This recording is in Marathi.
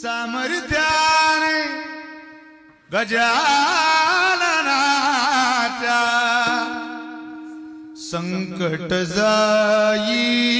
सामर्थ्याने गजाननाच्या संकट जाई